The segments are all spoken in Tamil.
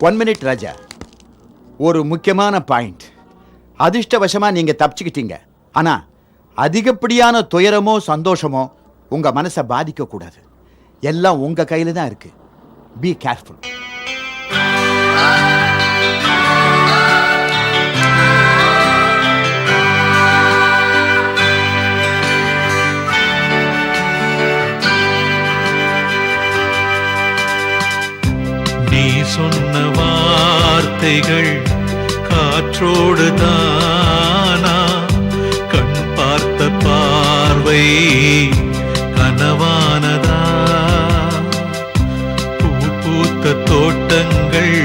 ஒன் மினிட் ராஜா ஒரு முக்கியமான பாயிண்ட் அதிர்ஷ்டவசமாக நீங்க தப்பிச்சுக்கிட்டீங்க. ஆனா அதிகப்படியான துயரமோ சந்தோஷமோ உங்க மனசை பாதிக்கக்கூடாது. எல்லாம் உங்க கையில தான் இருக்கு. பி கேர்ஃபுல் வார்த்தைகள் காற்றோடு தானா? கண் பார்த்த பார்வை கனவானதா? பூ பூத்த தோட்டங்கள்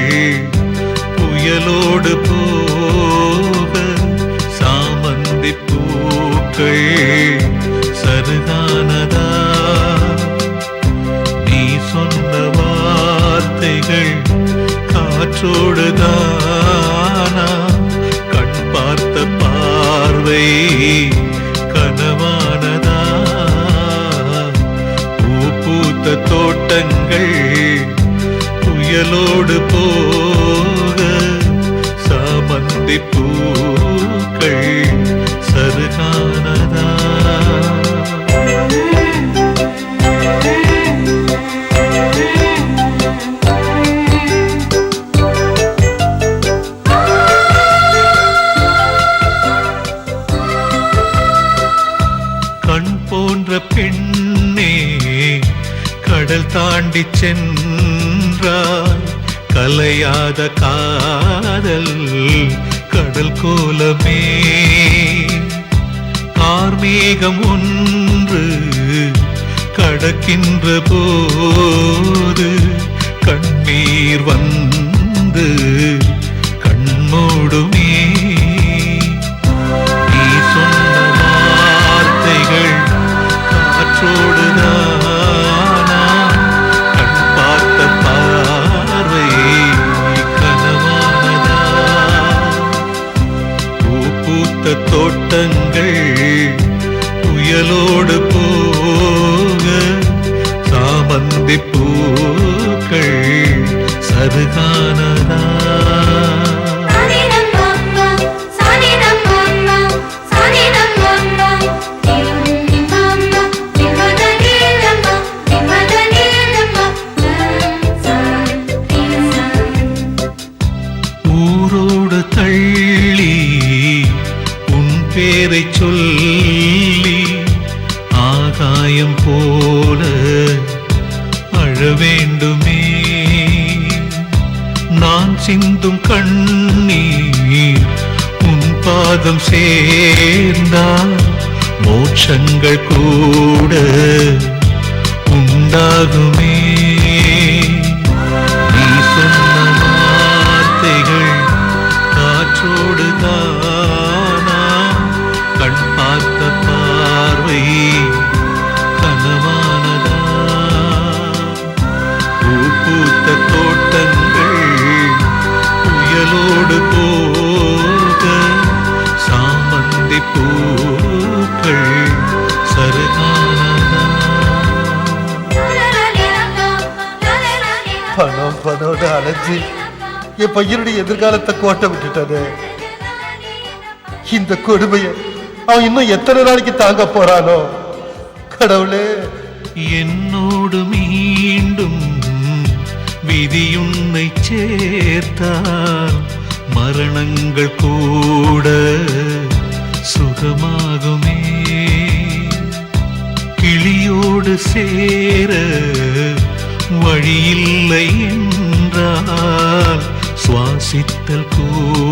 புயலோடு போக சாமந்தி பூக்கள் காற்றோடு தானா கண் பார்த்த பார்வை கனவானதா? பூ பூத்த தோட்டங்கள் புயலோடு போக சாமந்தி பூக்கள் கடல் தாண்டி சென்றால் கலையாத காதல் கடல் கோலமே. கார்மேகம் ஒன்று கடக்கின்ற போது கண்ணீர் வந்த கூட்டங்கள் புயலோடு போக சாமந்தி பூக்கள் சருகானதா. சொல்லி ஆகாயம் போல அழவேண்டுமே. நான் சிந்தும் கண்ணீர் உன் பாதம் சேர்ந்தால் மோட்சங்கள் கூட உண்டாகுமே. புயலோடு போக சாமந்தி பூக்கள் பணம் பணம்னு அலைஞ்சு என் பையனுடைய எதிர்காலத்தை கோட்டை விட்டுட்டானே. இந்த கொடுமையை அவன் இன்னும் எத்தனை நாளைக்கு தாங்க போறானோ? கடவுளே. என்னோடு மீண்டும் விதியுன்னை சேர்த்தால் மரணங்கள் கூட சுகமாகுமே. கிளியோடு சேர வழியில்லை என்றால் சுவாசித்தல் கூட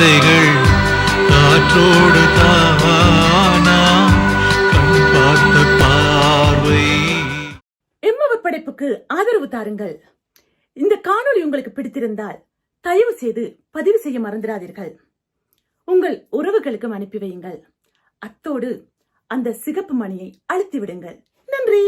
வார்த்தைகள் காற்றோடு தானா கண் பார்த்த பார்வை. படைப்புக்கு ஆதரவு தாருங்கள். இந்த காணொளி உங்களுக்கு பிடித்திருந்தால் தயவு செய்து பதிவு செய்ய மறந்துடாதீர்கள். உங்கள் உறவுகளுக்கும் அனுப்பி வையுங்கள். அத்தோடு அந்த சிகப்பு மணியை அழுத்தி விடுங்கள். நன்றி.